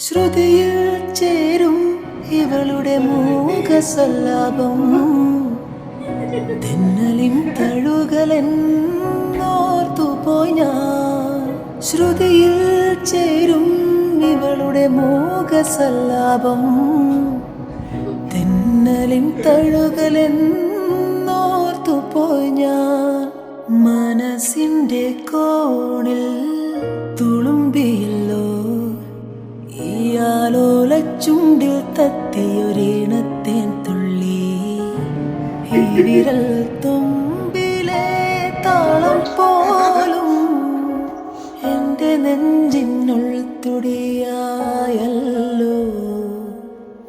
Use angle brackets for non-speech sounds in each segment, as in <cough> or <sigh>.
ശ്രുതിയിൽ ചേരും ഇവളുടെ മൂകസല്ലാപം. തെന്നലിൻ തഴുകലെന്നോർത്തുപോയി ഞാൻ. ശ്രുതിയിൽ ചേരും ഇവളുടെ മൂകസല്ലാപം. തെന്നലിൻ തഴുകലെന്നോർത്തുപോയി ഞാൻ. മനസ്സിന്റെ കോണിൽ തുളുമ്പിയല്ലോ വിരൽ തുമ്പിലെ താളം പോലും എന്റെ നെഞ്ചിനുൾത്തുടിയായല്ലോ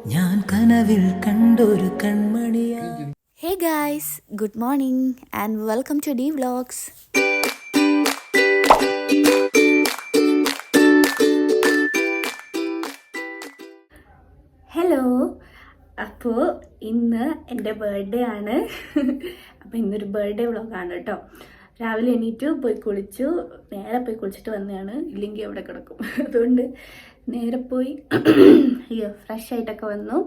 ഞാൻ കനവിൽ കണ്ടൊരു കൺമണിയാ. Hey guys good morning and welcome to the vlogs hello അപ്പോൾ ഇന്ന് എന്റെ ബർത്ത്ഡേ ആണ്. അപ്പോൾ ഇന്നൊരു ബർത്ത്ഡേ വ്ളോഗാണ് കേട്ടോ. രാവിലെ എണീറ്റു പോയി കുളിച്ചു. നേരെ പോയി കുളിച്ചിട്ട് വന്നതാണ്. ഇല്ലെങ്കിൽ അവിടെ കിടക്കും. അതുകൊണ്ട് നേരെ പോയി അയ്യോ ഫ്രഷ് ആയിട്ടൊക്കെ വന്നു.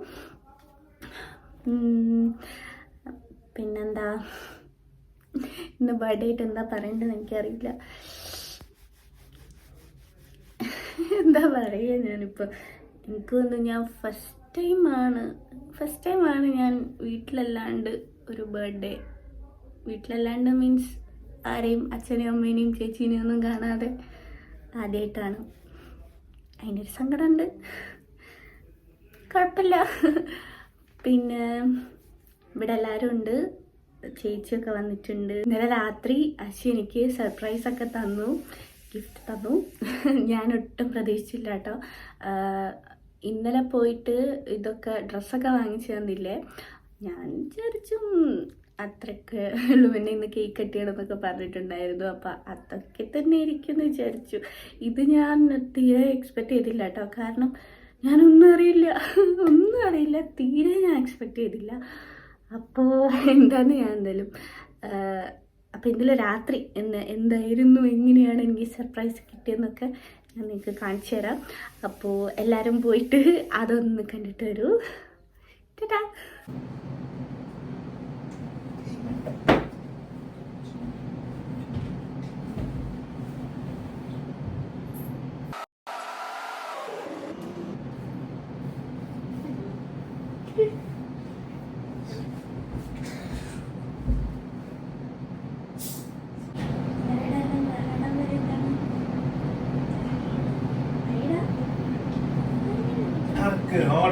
പിന്നെന്താ? ഇന്ന് ബർത്ത്ഡേ ആയിട്ട് എന്താ പറയേണ്ടത് എനിക്കറിയില്ല. എന്താ പറയുക ഞാനിപ്പോൾ എനിക്ക് തോന്നുന്നു ഞാൻ ഫസ്റ്റ് ടൈമാണ്. ഫസ്റ്റ് ടൈമാണ് ഞാൻ വീട്ടിലല്ലാണ്ട് ഒരു ബർത്ത്ഡേ വീട്ടിലല്ലാണ്ട് മീൻസ് ആരെയും അച്ഛനെയും അമ്മേനെയും ചേച്ചീനെയും ഒന്നും കാണാതെ ആദ്യമായിട്ടാണ് അതിന്റെ ഒരു സങ്കടമുണ്ട്. കുഴപ്പമില്ല. പിന്നെ ഇവിടെ എല്ലാവരും ഉണ്ട്. ചേച്ചിയൊക്കെ വന്നിട്ടുണ്ട്. ഇന്നലെ രാത്രി അശി എനിക്ക് സർപ്രൈസ് ഒക്കെ തന്നു. ഗിഫ്റ്റ് തന്നു. <laughs> ഞാൻ ഒട്ടും പ്രതീക്ഷിച്ചില്ല കേട്ടോ. ഇന്നലെ പോയിട്ട് ഇതൊക്കെ ഡ്രസ്സൊക്കെ വാങ്ങിച്ചു തന്നില്ലേ? ഞാൻ വിചാരിച്ചു അത്രയ്ക്ക് ഉള്ളു. പിന്നെ ഇന്ന് കേക്ക് കെട്ടിയണമെന്നൊക്കെ പറഞ്ഞിട്ടുണ്ടായിരുന്നു. അപ്പം അതൊക്കെ തന്നെ ഇരിക്കും എന്ന് വിചാരിച്ചു. ഇത് ഞാൻ തീരെ എക്സ്പെക്റ്റ് ചെയ്തില്ല കേട്ടോ കാരണം ഞാനൊന്നും അറിയില്ല. ഒന്നും അറിയില്ല. തീരെ ഞാൻ എക്സ്പെക്റ്റ് ചെയ്തില്ല. അപ്പോൾ എന്താന്ന് ഞാൻ എന്തായാലും അപ്പോൾ ഇന്നലെ രാത്രി എന്ന് എന്തായിരുന്നു? എങ്ങനെയാണ് എനിക്ക് സർപ്രൈസ് കിട്ടിയെന്നൊക്കെ ഞാൻ നിങ്ങൾക്ക് കാണിച്ചു തരാം. അപ്പോൾ എല്ലാവരും പോയിട്ട് അതൊന്ന് കണ്ടിട്ട് വരൂ. ടാറ്റാ.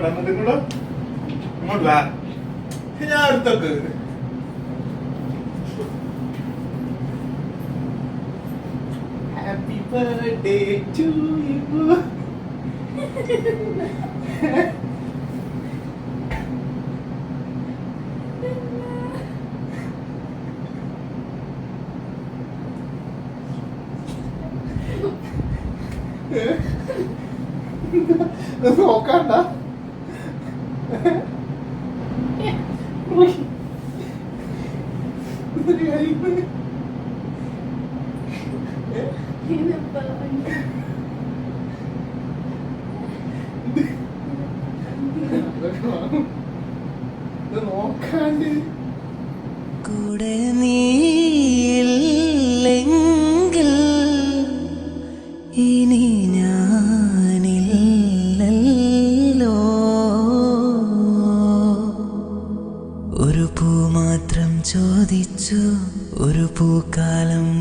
അങ്ങോട്ട് അങ്ങോട്ട് ഇങ്ങോട്ട് ഇങ്ങോട്ട് വാ. ഞാൻ അടുത്തൊക്കെ ഹാപ്പി ബർത്ത്ഡേ ടു യു <laughs> ഒരു കാര്യം ചോദിച്ചു. ഒരു പൂക്കാലം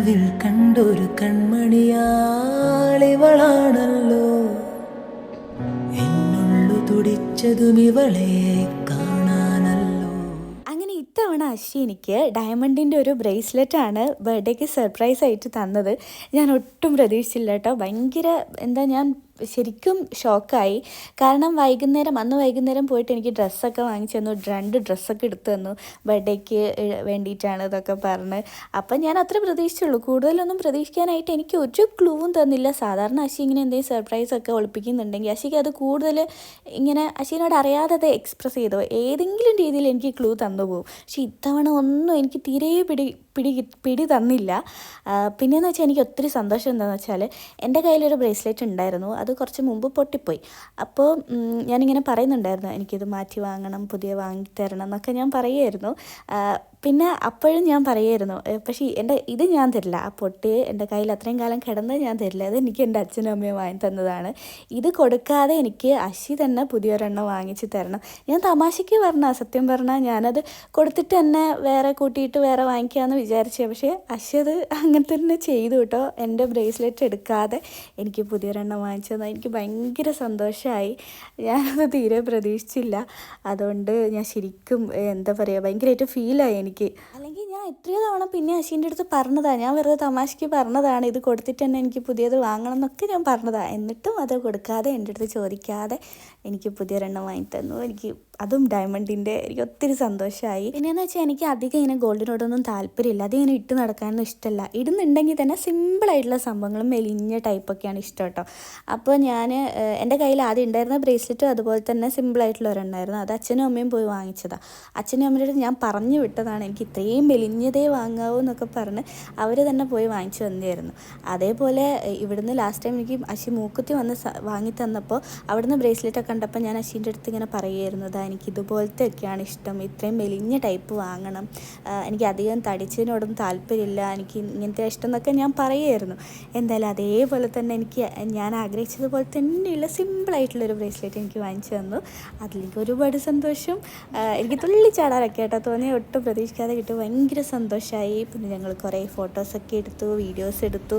കനവിൽ കണ്ടൊരു കൺമണിയാളിവളാണല്ലോ. എന്നുള്ളു തുടിച്ചതും ഇവളെ കാണാനല്ലോ. അങ്ങനെ ഇത്തവണ അശ്വി എനിക്ക് ഡയമണ്ടിന്റെ ഒരു ആണ് ബർത്ത്ഡേക്ക് സർപ്രൈസ് ആയിട്ട് തന്നത്. ഞാൻ ഒട്ടും പ്രതീക്ഷിച്ചില്ല കേട്ടോ. ഭയങ്കര എന്താ ഞാൻ ശരിക്കും ഷോക്കായി. കാരണം വൈകുന്നേരം അന്ന് വൈകുന്നേരം പോയിട്ട് എനിക്ക് ഡ്രസ്സൊക്കെ വാങ്ങിച്ചു തന്നു. രണ്ട് ഡ്രസ്സൊക്കെ എടുത്തു തന്നു. ബർത്ത്ഡേക്ക് വേണ്ടിയിട്ടാണ് ഇതൊക്കെ പറഞ്ഞ്. അപ്പം ഞാൻ അത്ര പ്രതീക്ഷിച്ചുള്ളൂ. കൂടുതലൊന്നും പ്രതീക്ഷിക്കാനായിട്ട് എനിക്ക് ഒരു ക്ലൂവും തന്നില്ല. സാധാരണ അശി ഇങ്ങനെ എന്തെങ്കിലും സർപ്രൈസ് ഒക്കെ ഒളിപ്പിക്കുന്നുണ്ടെങ്കിൽ അശിക്ക് അത് കൂടുതൽ ഇങ്ങനെ അശീനോട് അറിയാതെ അത് എക്സ്പ്രസ് ചെയ്തോ. ഏതെങ്കിലും രീതിയിൽ എനിക്ക് ക്ലൂ തന്നു പോകും പക്ഷെ ഇത്തവണ ഒന്നും എനിക്ക് തീരെ പിടി പിടി പിടി തന്നില്ല. പിന്നെയെന്ന് വെച്ചാൽ എനിക്ക് ഒത്തിരി സന്തോഷം എന്താണെന്ന് വെച്ചാൽ എന്റെ കയ്യിലൊരു ബ്രേസ്ലെറ്റ് ഉണ്ടായിരുന്നു. അത് കുറച്ച് മുമ്പ് പൊട്ടിപ്പോയി. അപ്പോൾ ഞാനിങ്ങനെ പറയുന്നുണ്ടായിരുന്നു എനിക്കിത് മാറ്റി വാങ്ങണം പുതിയ വാങ്ങിത്തരണം എന്നൊക്കെ ഞാൻ പറയുമായിരുന്നു പിന്നെ അപ്പോഴും ഞാൻ പറയുമായിരുന്നു പക്ഷേ എന്റെ ഇത് ഞാൻ തരില്ല. ആ പൊട്ടി എന്റെ കയ്യിൽ അത്രയും കാലം കിടന്നത് ഞാൻ തരില്ല. അത് എനിക്ക് എന്റെ അച്ഛനും അമ്മയും വാങ്ങി തന്നതാണ്. ഇത് കൊടുക്കാതെ എനിക്ക് അശി തന്നെ പുതിയൊരെണ്ണം വാങ്ങിച്ച് തരണം. ഞാൻ തമാശയ്ക്ക് പറഞ്ഞ സത്യം പറഞ്ഞാൽ ഞാനത് കൊടുത്തിട്ട് തന്നെ വേറെ കൂട്ടിയിട്ട് വേറെ വാങ്ങിക്കാമെന്ന് വിചാരിച്ചേ. പക്ഷേ അശി അത് അങ്ങനെ തന്നെ ചെയ്തു കേട്ടോ. എന്റെ ബ്രേസ്ലെറ്റ് എടുക്കാതെ എനിക്ക് പുതിയൊരെണ്ണം വാങ്ങിച്ചു തന്നാൽ എനിക്ക് ഭയങ്കര സന്തോഷമായി ഞാനത് തീരെ പ്രതീക്ഷിച്ചില്ല. അതുകൊണ്ട് ഞാൻ ശരിക്കും എന്താ പറയുക ഭയങ്കരമായിട്ട് ഫീലായി എനിക്ക്. അല്ലെങ്കിൽ ഞാൻ എത്രയോ തവണ പിന്നെ അശീന്റെ അടുത്ത് പറഞ്ഞതാണ് ഞാൻ വെറുതെ തമാശയ്ക്ക് പറഞ്ഞതാണ്. ഇത് കൊടുത്തിട്ട് തന്നെ എനിക്ക് പുതിയത് വാങ്ങണം എന്നൊക്കെ ഞാൻ പറഞ്ഞതാണ് എന്നിട്ടും അത് കൊടുക്കാതെ എന്റെ അടുത്ത് ചോദിക്കാതെ എനിക്ക് പുതിയൊരെണ്ണം വാങ്ങി തന്നു എനിക്ക് അതും ഡയമണ്ടിന്റെ എനിക്ക് ഒത്തിരി സന്തോഷമായി പിന്നെയെന്ന് വെച്ചാൽ എനിക്ക് അധികം ഇങ്ങനെ ഗോൾഡിനോടൊന്നും താല്പര്യമില്ല. അത് ഇങ്ങനെ ഇട്ട് നടക്കാനൊന്നും ഇഷ്ടമല്ല. ഇടുന്നുണ്ടെങ്കിൽ തന്നെ സിമ്പിളായിട്ടുള്ള സംഭവങ്ങളും മെലിഞ്ഞ ടൈപ്പൊക്കെയാണ് ഇഷ്ടം കേട്ടോ. അപ്പോൾ ഞാൻ എന്റെ കയ്യിൽ ആദ്യം ഉണ്ടായിരുന്ന ബ്രേസ്ലെറ്റും അതുപോലെ തന്നെ സിമ്പിളായിട്ടുള്ള ഒരെണ്ണമായിരുന്നു അത് അച്ഛനും അമ്മയും പോയി വാങ്ങിച്ചതാണ് അച്ഛനും അമ്മയുടെ ഞാൻ പറഞ്ഞു വിട്ടതാണ് എനിക്ക് ഇത്രയും മെലിഞ്ഞതേ വാങ്ങാവൂ എന്നൊക്കെ പറഞ്ഞ് അവർ തന്നെ പോയി വാങ്ങിച്ചു വന്നിരുന്നു അതേപോലെ ഇവിടുന്ന് ലാസ്റ്റ് ടൈം എനിക്ക് അശി മൂക്കുത്തി വന്ന് വാങ്ങി തന്നപ്പോൾ അവിടുന്ന് ബ്രേസ്ലെറ്റൊക്കെ കണ്ടപ്പോൾ ഞാൻ അശീന്റെ അടുത്ത് ഇങ്ങനെ പറയുമായിരുന്നു "ദാ എനിക്ക് ഇതുപോലത്തെ ഒക്കെയാണ് ഇഷ്ടം. ഇത്രയും മെലിഞ്ഞ ടൈപ്പ് വാങ്ങണം. എനിക്ക് അധികം തടിച്ചതിനോടൊന്നും താല്പര്യമില്ല. എനിക്ക് ഇങ്ങനത്തെ ഇഷ്ടം എന്നൊക്കെ ഞാൻ പറയുമായിരുന്നു. എന്തായാലും അതേപോലെ തന്നെ എനിക്ക് ഞാൻ ആഗ്രഹിച്ചതുപോലെ തന്നെയുള്ള സിമ്പിളായിട്ടുള്ളൊരു ബ്രേസ്ലെറ്റ് എനിക്ക് വാങ്ങിച്ചു തന്നു. അതിലേക്ക് ഒരുപാട് സന്തോഷം. എനിക്ക് തുള്ളിച്ചാടാനൊക്കെ കേട്ടോ തോന്നി. ഒട്ടും പ്രതീക്ഷിക്കാതെ കിട്ടും. ഭയങ്കര സന്തോഷമായി പിന്നെ ഞങ്ങൾ കുറേ ഫോട്ടോസൊക്കെ എടുത്തു വീഡിയോസ് എടുത്തു.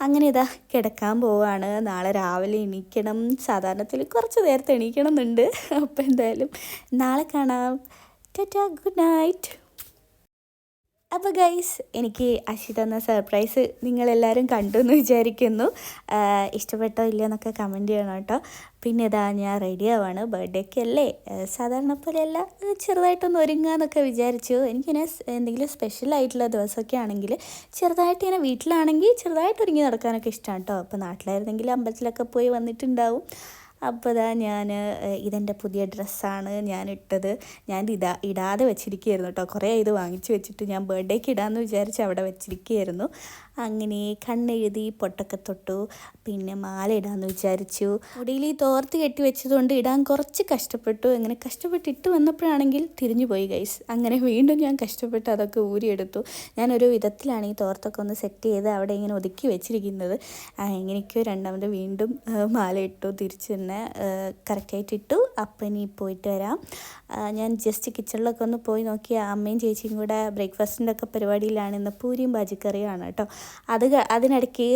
അങ്ങനെ ഇതാ കിടക്കാൻ പോവാണ്. നാളെ രാവിലെ എണീക്കണം. സാധാരണത്തിൽ കുറച്ച് നേരത്തെ എണീക്കണം എന്നുണ്ട് അപ്പോൾ എന്തായാലും നാളെ കാണാം. Tata good night. അപ്പോൾ ഗൈസ് എനിക്ക് അശി തന്ന സർപ്രൈസ് നിങ്ങളെല്ലാവരും കണ്ടു എന്ന് വിചാരിക്കുന്നു ഇഷ്ടപ്പെട്ടോ ഇല്ലയോ എന്നൊക്കെ കമന്റ് ചെയ്യണം കേട്ടോ. പിന്നെ ഇതാ ഞാൻ റെഡി ആവാണ്. ബർത്ത്ഡേക്ക് അല്ലേ? സാധാരണ പോലെ അല്ല ചെറുതായിട്ടൊന്ന് ഒരുങ്ങാന്നൊക്കെ വിചാരിച്ചു. എനിക്കിങ്ങനെ എന്തെങ്കിലും സ്പെഷ്യൽ ആയിട്ടുള്ള ദിവസമൊക്കെ ആണെങ്കിൽ ചെറുതായിട്ട് ഇങ്ങനെ വീട്ടിലാണെങ്കിൽ ചെറുതായിട്ട് ഒരുങ്ങി നടക്കാനൊക്കെ ഇഷ്ടമാണ് കേട്ടോ. അപ്പോൾ നാട്ടിലായിരുന്നെങ്കിൽ അമ്പലത്തിലൊക്കെ പോയി വന്നിട്ടുണ്ടാവും. അപ്പോൾ ഇതാ ഞാൻ ഇതെന്റെ പുതിയ ഡ്രസ്സാണ് ഞാൻ ഇട്ടത് ഞാൻ ഇതാ ഇടാതെ വെച്ചിരിക്കുകയായിരുന്നു കേട്ടോ. കുറേ ഇത് വാങ്ങിച്ചു വെച്ചിട്ട് ഞാൻ ബർത്ത്ഡേക്ക് ഇടാമെന്ന് വിചാരിച്ച് അവിടെ വെച്ചിരിക്കുകയായിരുന്നു അങ്ങനെ കണ്ണെഴുതി പൊട്ടൊക്കെ തൊട്ടു. പിന്നെ മാല ഇടാമെന്ന് വിചാരിച്ചു. മുടിയിൽ ഈ തോർത്ത് കെട്ടി വെച്ചതുകൊണ്ട് ഇടാൻ കുറച്ച് കഷ്ടപ്പെട്ടു. അങ്ങനെ കഷ്ടപ്പെട്ട് ഇട്ട് വന്നപ്പോഴാണെങ്കിൽ തിരിഞ്ഞു പോയി ഗൈസ് അങ്ങനെ വീണ്ടും ഞാൻ കഷ്ടപ്പെട്ട് അതൊക്കെ ഊരിയെടുത്തു. ഞാനൊരു വിധത്തിലാണ് ഈ തോർത്തൊക്കെ ഒന്ന് സെറ്റ് ചെയ്ത് അവിടെ ഇങ്ങനെ ഒതുക്കി വെച്ചിരിക്കുന്നത്. എങ്ങനെയൊക്കെയോ രണ്ടാമത് വീണ്ടും മാല ഇട്ടു തിരിച്ച് തന്നെ കറക്റ്റായിട്ട് ഇട്ടു. അപ്പം ഇനി പോയിട്ട് വരാം. ഞാൻ ജസ്റ്റ് കിച്ചണിലൊക്കെ ഒന്ന് പോയി നോക്കി. അമ്മയും ചേച്ചിയും കൂടെ ബ്രേക്ക്ഫാസ്റ്റിന്റെ ഒക്കെ പരിപാടിയിലാണ് ഇന്ന് പൂരിയും ബാജിക്കറിയാണ് കേട്ടോ. അത് അതിനിടയ്ക്ക്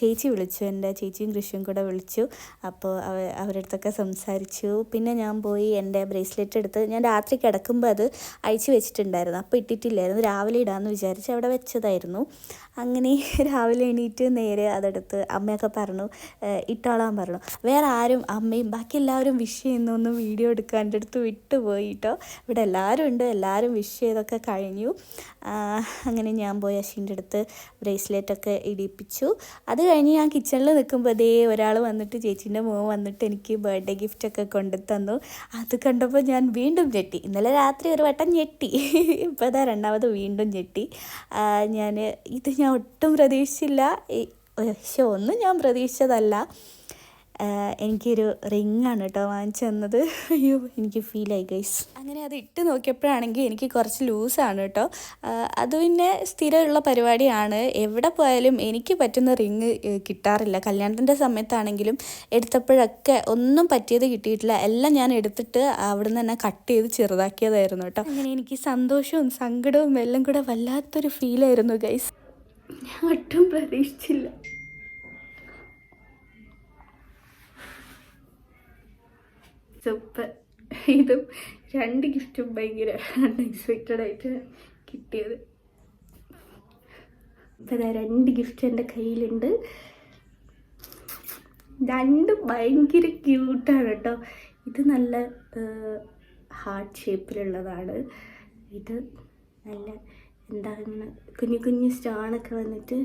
ചേച്ചി വിളിച്ചു എന്റെ ചേച്ചിയും കൃഷിയും കൂടെ വിളിച്ചു. അപ്പോൾ അവ അവരുടെ അടുത്തൊക്കെ സംസാരിച്ചു. പിന്നെ ഞാൻ പോയി എന്റെ ബ്രേസ്ലെറ്റ് എടുത്ത് ഞാൻ രാത്രി കിടക്കുമ്പോൾ അത് അഴിച്ചു വെച്ചിട്ടുണ്ടായിരുന്നു. അപ്പോൾ ഇട്ടിട്ടില്ലായിരുന്നു. രാവിലെ ഇടാമെന്ന് വിചാരിച്ച് അവിടെ വെച്ചതായിരുന്നു. അങ്ങനെ <laughs> രാവിലെ എണീറ്റ് നേരെ അതെടുത്ത് അമ്മയൊക്കെ പറഞ്ഞു ഇട്ടോളാൻ പറഞ്ഞു. വേറെ ആരും അമ്മയും ബാക്കി എല്ലാവരും വിഷ് ചെയ്യുന്നൊന്നും വീഡിയോ എടുക്കാൻ എന്റെ അടുത്ത് വിട്ടുപോയി കേട്ടോ ഇവിടെ എല്ലാവരും ഉണ്ട്. എല്ലാവരും വിഷ് ചെയ്തൊക്കെ കഴിഞ്ഞു. അങ്ങനെ ഞാൻ പോയി അശ്വിന്റെ അടുത്ത് ബ്രേസ്ലെറ്റ് ബ്രേസ്ലെറ്റൊക്കെ ഇടിപ്പിച്ചു. അത് കഴിഞ്ഞ് ഞാൻ കിച്ചണിൽ നിൽക്കുമ്പോൾ ദേ ഒരാൾ വന്നിട്ട് ചേച്ചീന്റെ മോൻ വന്നിട്ട് എനിക്ക് ബർത്ത്ഡേ ഗിഫ്റ്റൊക്കെ കൊണ്ടു തന്നു അത് കണ്ടപ്പോൾ ഞാൻ വീണ്ടും ഞെട്ടി. ഇന്നലെ രാത്രി ഒരു വട്ടം ഞെട്ടി. ഇപ്പോൾ അതാ രണ്ടാമത് വീണ്ടും ഞെട്ടി. ഞാൻ ഇത് ഞാൻ ഒട്ടും പ്രതീക്ഷിച്ചില്ല. പക്ഷെ ഒന്നും ഞാൻ പ്രതീക്ഷിച്ചതല്ല. എനിക്കൊരു റിങ്ങാണ് കേട്ടോ വാങ്ങിച്ചു തന്നത്. അയ്യോ എനിക്ക് ഫീലായി ഗൈസ് അങ്ങനെ അത് ഇട്ട് നോക്കിയപ്പോഴാണെങ്കിൽ എനിക്ക് കുറച്ച് ലൂസാണ് കേട്ടോ. അത് പിന്നെ സ്ഥിരമുള്ള പരിപാടിയാണ്. എവിടെ പോയാലും എനിക്ക് പറ്റുന്ന റിങ് കിട്ടാറില്ല. കല്യാണത്തിന്റെ സമയത്താണെങ്കിലും എടുത്തപ്പോഴൊക്കെ ഒന്നും പറ്റിയത് കിട്ടിയിട്ടില്ല. എല്ലാം ഞാൻ എടുത്തിട്ട് അവിടെ നിന്ന് തന്നെ കട്ട് ചെയ്ത് ചെറുതാക്കിയതായിരുന്നു കേട്ടോ. അങ്ങനെ എനിക്ക് സന്തോഷവും സങ്കടവും എല്ലാം കൂടെ വല്ലാത്തൊരു ഫീലായിരുന്നു ഗൈസ് ഞാൻ ഒട്ടും പ്രതീക്ഷിച്ചില്ല. സൂപ്പർ ഇതും രണ്ട് ഗിഫ്റ്റും ഭയങ്കര അൺഎക്സ്പെക്റ്റഡ് ആയിട്ട് കിട്ടിയത്. ഇപ്പം രണ്ട് ഗിഫ്റ്റ് എന്റെ കയ്യിലുണ്ട്. രണ്ടും ഭയങ്കര ക്യൂട്ടാണ് കേട്ടോ. ഇത് നല്ല ഹാർട്ട് ഷേപ്പിലുള്ളതാണ് ഇത് നല്ല എന്താ ഇങ്ങനെ കുഞ്ഞു കുഞ്ഞു സ്റ്റോണൊക്കെ വന്നിട്ട്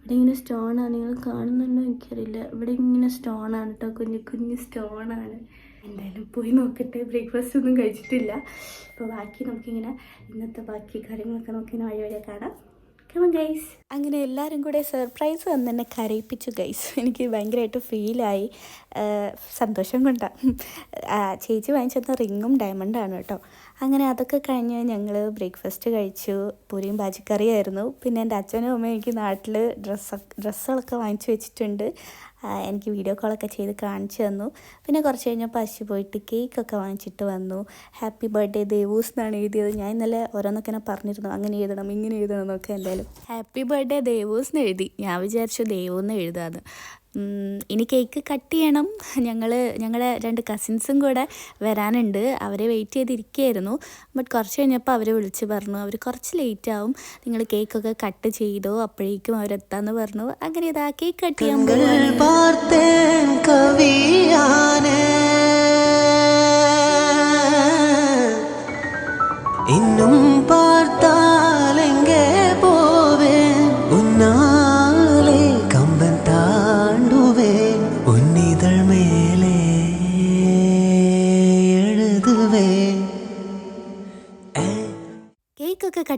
ഇവിടെ ഇങ്ങനെ സ്റ്റോണാണ് നിങ്ങൾ കാണുന്നുണ്ടോ? എനിക്കറിയില്ല. ഇവിടെ ഇങ്ങനെ സ്റ്റോണാണ് കേട്ടോ. കുഞ്ഞു കുഞ്ഞു സ്റ്റോണാണ് എന്തായാലും പോയി നോക്കട്ടെ. ബ്രേക്ക്ഫാസ്റ്റ് ഒന്നും കഴിച്ചിട്ടില്ല. അപ്പോൾ ബാക്കി നമുക്കിങ്ങനെ ഇന്നത്തെ ബാക്കി കാര്യങ്ങളൊക്കെ നമുക്കിങ്ങനെ വഴി വഴിയെ കാണാം. അങ്ങനെ എല്ലാവരും കൂടെ സർപ്രൈസ് വന്ന് എന്നെ കരയിപ്പിച്ചു ഗൈസ് <laughs> എനിക്ക് ഭയങ്കരമായിട്ട് ഫീലായി സന്തോഷം കൊണ്ടാണ് ചേച്ചി വാങ്ങിച്ചെന്ന റിങ്ങും ഡയമണ്ടാണ് കേട്ടോ. അങ്ങനെ അതൊക്കെ കഴിഞ്ഞ് ഞങ്ങൾ ബ്രേക്ക്ഫാസ്റ്റ് കഴിച്ചു. പൂരിയും ബാജിക്കറിയായിരുന്നു പിന്നെ എന്റെ അച്ഛനും അമ്മയും എനിക്ക് നാട്ടിൽ ഡ്രസ്സൊക്കെ ഡ്രസ്സുകളൊക്കെ വാങ്ങിച്ചു വെച്ചിട്ടുണ്ട്. എനിക്ക് വീഡിയോ കോളൊക്കെ ചെയ്ത് കാണിച്ചു തന്നു. പിന്നെ കുറച്ച് കഴിഞ്ഞപ്പോൾ പശു പോയിട്ട് കേക്കൊക്കെ വാങ്ങിച്ചിട്ട് വന്നു. ഹാപ്പി ബർത്ത്ഡേ ദേവൂസ് എന്നാണ് എഴുതിയത്. ഞാൻ ഇന്നലെ ഓരോന്നൊക്കെ ഞാൻ പറഞ്ഞിരുന്നു. അങ്ങനെ എഴുതണം ഇങ്ങനെ എഴുതണം എന്നൊക്കെ എന്തായാലും. ഹാപ്പി ബർത്ത്ഡേ ദേവൂസ് എന്ന് എഴുതി. ഞാൻ വിചാരിച്ചു ദേവു എന്ന് എഴുതാന്ന്. ഉം, ഇനി കേക്ക് കട്ട് ചെയ്യണം. ഞങ്ങൾ ഞങ്ങളുടെ രണ്ട് കസിൻസും കൂടെ വരാനുണ്ട്. അവരെ വെയിറ്റ് ചെയ്തിരിക്കുകയായിരുന്നു. ബട്ട് കുറച്ച് കഴിഞ്ഞപ്പോൾ അവരെ വിളിച്ച് പറഞ്ഞു അവർ കുറച്ച് ലേറ്റ് ആവും. നിങ്ങൾ കേക്കൊക്കെ കട്ട് ചെയ്തോ? അപ്പോഴേക്കും അവരെത്താന്ന് പറഞ്ഞു. അങ്ങനെ ഇതാ കേക്ക് കട്ട് ചെയ്യാൻ ഇന്നും പാർത്താ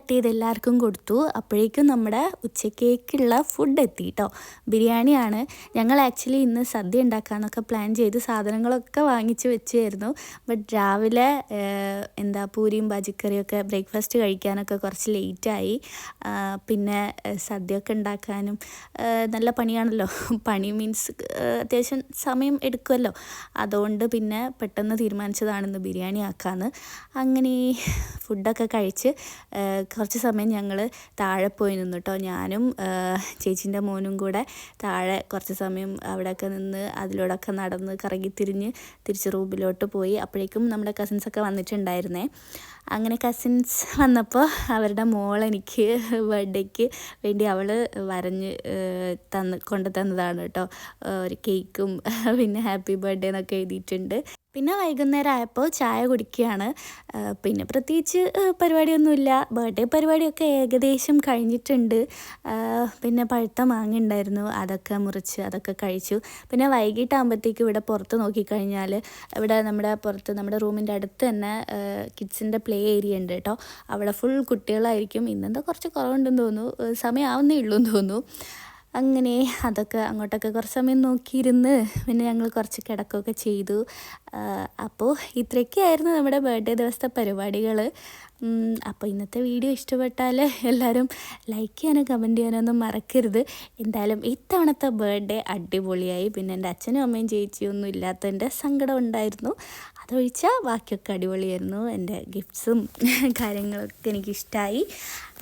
കട്ട് ചെയ്ത് എല്ലാവർക്കും കൊടുത്തു. അപ്പോഴേക്കും നമ്മുടെ ഉച്ചക്കേക്കുള്ള ഫുഡ് എത്തി കേട്ടോ ബിരിയാണിയാണ്. ഞങ്ങൾ ആക്ച്വലി ഇന്ന് സദ്യ ഉണ്ടാക്കാമെന്നൊക്കെ പ്ലാൻ ചെയ്ത് സാധനങ്ങളൊക്കെ വാങ്ങിച്ച് വെച്ചായിരുന്നു ബട്ട് രാവിലെ എന്താ പൂരിയും ബാജിക്കറിയൊക്കെ ബ്രേക്ക്ഫാസ്റ്റ് കഴിക്കാനൊക്കെ കുറച്ച് ലേറ്റായി പിന്നെ സദ്യ ഒക്കെ ഉണ്ടാക്കാനും നല്ല പണിയാണല്ലോ. പണി മീൻസ് അത്യാവശ്യം സമയം എടുക്കുമല്ലോ അതുകൊണ്ട് പിന്നെ പെട്ടെന്ന് തീരുമാനിച്ചതാണ് ഇന്ന് ബിരിയാണി ആക്കാമെന്ന് അങ്ങനെ ഫുഡൊക്കെ കഴിച്ച് കുറച്ച് സമയം ഞങ്ങൾ താഴെ പോയി നിന്നു കേട്ടോ ഞാനും ചേച്ചീന്റെ മോനും കൂടെ താഴെ കുറച്ച് സമയം അവിടെയൊക്കെ നിന്ന് അതിലൂടെയൊക്കെ നടന്ന് കറങ്ങി തിരിഞ്ഞ് തിരിച്ച് റൂമിലോട്ട് പോയി. അപ്പോഴേക്കും നമ്മുടെ കസിൻസൊക്കെ വന്നിട്ടുണ്ടായിരുന്നേ. അങ്ങനെ കസിൻസ് വന്നപ്പോൾ അവരുടെ മോൾ എനിക്ക് ബർത്ത്ഡേക്ക് വേണ്ടി അവൾ വരഞ്ഞ് തന്ന് കൊണ്ടു തന്നതാണ് കേട്ടോ ഒരു കേക്കും പിന്നെ ഹാപ്പി ബർത്ത്ഡേ എന്നൊക്കെ എഴുതിയിട്ടുണ്ട്. പിന്നെ വൈകുന്നേരം ആയപ്പോൾ ചായ കുടിക്കുകയാണ്. പിന്നെ പ്രത്യേകിച്ച് പരിപാടിയൊന്നുമില്ല. ബർത്ത്ഡേ പരിപാടിയൊക്കെ ഏകദേശം കഴിഞ്ഞിട്ടുണ്ട്. പിന്നെ പഴുത്ത മാങ്ങ ഉണ്ടായിരുന്നു അതൊക്കെ മുറിച്ച് അതൊക്കെ കഴിച്ചു. പിന്നെ വൈകിട്ടാകുമ്പോഴത്തേക്ക് ഇവിടെ പുറത്ത് നോക്കിക്കഴിഞ്ഞാൽ ഇവിടെ നമ്മുടെ പുറത്ത് നമ്മുടെ റൂമിന്റെ അടുത്ത് തന്നെ കിഡ്സിന്റെ പ്ലേ ഏരിയ ഉണ്ട് കേട്ടോ. അവിടെ ഫുൾ കുട്ടികളായിരിക്കും. ഇന്നെന്താ കുറച്ച് കുറവുണ്ടെന്ന് തോന്നുന്നു. സമയമാവുന്നേ ഉള്ളൂ എന്ന് തോന്നുന്നു. അങ്ങനെ അതൊക്കെ അങ്ങോട്ടൊക്കെ കുറച്ച് സമയം നോക്കിയിരുന്ന് പിന്നെ ഞങ്ങൾ കുറച്ച് കിടക്കുകയൊക്കെ ചെയ്തു. അപ്പോൾ ഇത്രയൊക്കെയായിരുന്നു നമ്മുടെ ബർത്ത്ഡേ ദിവസത്തെ പരിപാടികൾ അപ്പോൾ ഇന്നത്തെ വീഡിയോ ഇഷ്ടപ്പെട്ടാൽ എല്ലാവരും ലൈക്ക് ചെയ്യാനോ കമന്റ് ചെയ്യാനോ ഒന്നും മറക്കരുത്. എന്തായാലും ഇത്തവണത്തെ ബർത്ത്ഡേ അടിപൊളിയായി. പിന്നെ എന്റെ അച്ഛനും അമ്മയും ചേച്ചിയൊന്നും ഇല്ലാത്തതിന്റെ സങ്കടം ഉണ്ടായിരുന്നു. അതൊഴിച്ചാൽ ബാക്കിയൊക്കെ അടിപൊളിയായിരുന്നു. എന്റെ ഗിഫ്റ്റ്സും കാര്യങ്ങളൊക്കെ എനിക്കിഷ്ടമായി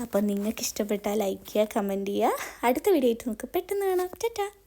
അപ്പോൾ നിങ്ങൾക്ക് ഇഷ്ടപ്പെട്ടാൽ ലൈക്ക് ചെയ്യുക കമന്റ് ചെയ്യുക. അടുത്ത വീഡിയോ ആയിട്ട് നമുക്ക് പെട്ടെന്ന് കാണാം. ടാറ്റാ.